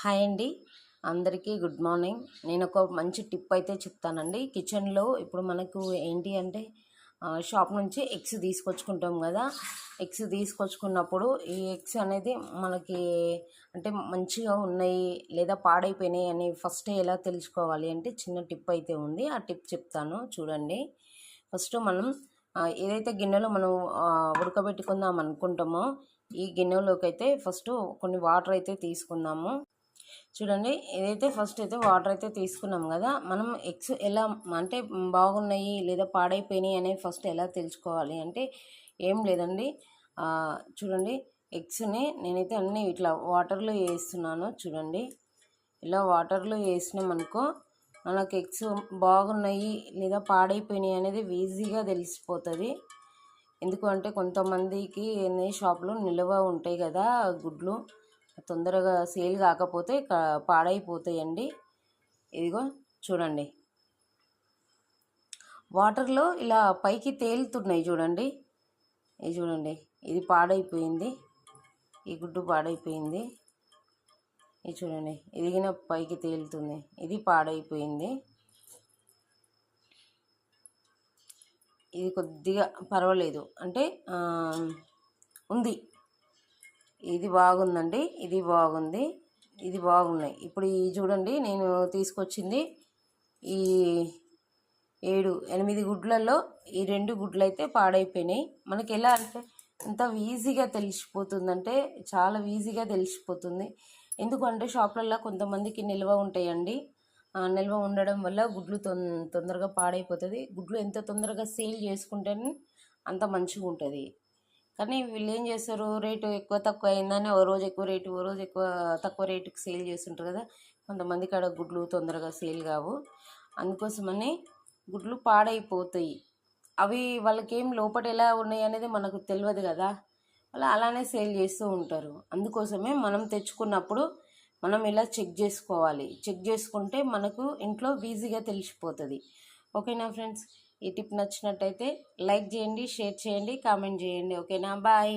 Hi అండి. అందరికీ good morning. నేను ఒక మంచి టిప్ అయితే చెప్తానండి. కిచెన్లో ఇప్పుడు మనకు ఏంటి అంటే షాప్ నుంచి ఎగ్స్ తీసుకొచ్చుకుంటాం కదా. ఎగ్స్ తీసుకొచ్చుకున్నప్పుడు ఈ ఎగ్స్ అనేది మనకి అంటే మంచిగా ఉన్నాయి లేదా పాడైపోయినాయి అని ఫస్ట్ ఎలా తెలుసుకోవాలి అంటే చిన్న టిప్ అయితే ఉంది. ఆ టిప్ చెప్తాను. చూడండి. ఫస్ట్ మనం ఏదైతే గిన్నెలో మనం ఉడకబెట్టుకుందాం అనుకుంటామో ఈ గిన్నెలోకి అయితే ఫస్ట్ కొన్ని వాటర్ అయితే తీసుకుందాము. చూడండి ఏదైతే ఫస్ట్ అయితే వాటర్ అయితే తీసుకున్నాం కదా మనం ఎగ్స్ ఎలా అంటే బాగున్నాయి లేదా పాడైపోయినాయి అనేవి ఫస్ట్ ఎలా తెలుసుకోవాలి అంటే ఏం లేదండి. చూడండి ఎగ్స్ని నేనైతే అన్నీ ఇట్లా వాటర్లో వేస్తున్నాను చూడండి. ఇలా వాటర్లో వేసినాం అనుకో మనకు ఎగ్స్ బాగున్నాయి లేదా పాడైపోయినాయి అనేది ఈజీగా తెలిసిపోతుంది. ఎందుకంటే కొంతమందికి ఏంది షాప్లో నిల్వ ఉంటాయి కదా గుడ్లు. తొందరగా సేల్ కాకపోతే పాడైపోతాయండి. ఇదిగో చూడండి. వాటర్లో ఇలా పైకి తేలుతున్నాయి చూడండి. ఇది చూడండి. ఇది పాడైపోయింది. ఈ గుడ్డు పాడైపోయింది. ఇది చూడండి. ఇదిగిన పైకి తేలుతుంది. ఇది పాడైపోయింది. ఇది కొద్దిగా పర్వాలేదు. అంటే ఉంది. ఇది బాగుందండి ఇది బాగుంది ఇది బాగున్నాయి. ఇప్పుడు ఈ చూడండి నేను తీసుకొచ్చింది ఈ ఏడు ఎనిమిది గుడ్లలో ఈ రెండు గుడ్లు అయితే పాడైపోయినాయి. మనకి ఎలా అంటే ఎంత ఈజీగా తెలిసిపోతుందంటే చాలా ఈజీగా తెలిసిపోతుంది. ఎందుకంటే షాప్లలో కొంతమందికి నిల్వ ఉంటాయండి. నిల్వ ఉండడం వల్ల గుడ్లు తొం తొందరగా పాడైపోతుంది. గుడ్లు ఎంత తొందరగా సేల్ చేసుకుంటేనే అంత మంచిగా ఉంటుంది కానీ వీళ్ళు ఏం చేస్తారు? రేటు ఎక్కువ తక్కువ అయిందని ఓ రోజు ఎక్కువ రేటు ఓ రోజు ఎక్కువ తక్కువ రేటుకి సేల్ చేస్తుంటారు కదా? కొంతమంది కాడ గుడ్లు తొందరగా సేల్ కావు. అందుకోసమని గుడ్లు పాడైపోతాయి. అవి వాళ్ళకేం లోపల ఎలా ఉన్నాయి అనేది మనకు తెలియదు కదా? వాళ్ళు అలానే సేల్ చేస్తూ ఉంటారు. అందుకోసమే మనం తెచ్చుకున్నప్పుడు మనం ఇలా చెక్ చేసుకోవాలి. చెక్ చేసుకుంటే మనకు ఇంట్లో ఈజీగా తెలిసిపోతుంది. ఓకేనా ఫ్రెండ్స్? ఈ టిప్ నచ్చినట్టయితే లైక్ చేయండి షేర్ చేయండి కామెంట్ చేయండి. ఓకేనా? బాయ్.